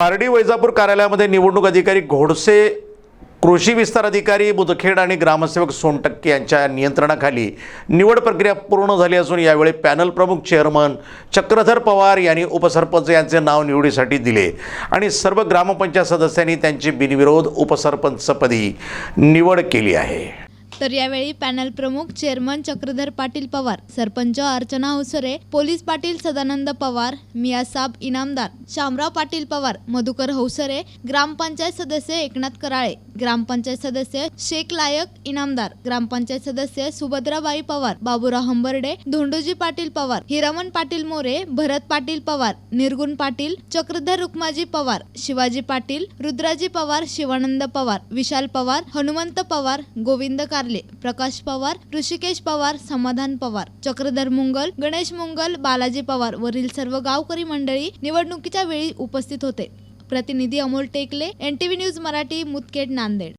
पारडी वैजापूर कार्यालयामध्ये निवडणूक अधिकारी घोडसे कृषी विस्तार अधिकारी मुदखेड आणि ग्रामसेवक सोनटक्के यांच्या नियंत्रणाखाली निवड प्रक्रिया पूर्ण झाली असून यावेळी पॅनल प्रमुख चेअरमन चक्रधर पवार यांनी उपसरपंच यांचे नाव निवडीसाठी दिले आणि सर्व ग्रामपंचायत सदस्यांनी त्यांची बिनविरोध उपसरपंचपदी निवड केली आहे. तर यावेळी पॅनल प्रमुख चेअरमन चक्रधर पाटील पवार सरपंच अर्चना हौसरे पोलीस पाटील सदानंद पवार मियासाब इनामदार शामराव पाटील पवार मधुकर हौसरे ग्रामपंचायत सदस्य एकनाथ कराळे. ग्रामपंचायत सदस्य शेख लायक इनामदार ग्रामपंचायत सदस्य सुभद्राबाई पवार बाबुराव हंबर्डे धोंडोजी पाटील पवार हिरामन पाटील मोरे भरत पाटील पवार निर्गुण पाटील चक्रधर रुक्माजी पवार शिवाजी पाटील रुद्राजी पवार शिवानंद पवार विशाल पवार हनुमंत पवार गोविंद कारले प्रकाश पवार ऋषिकेश पवार समाधान पवार चक्रधर मुंगल गणेश मुंगल बालाजी पवार वरील सर्व गावकरी मंडळी निवडणुकीच्या वेळी उपस्थित होते. प्रतिनिधी अमोल टेकले एनटीव्ही न्यूज मराठी मुदखेड नांदेड.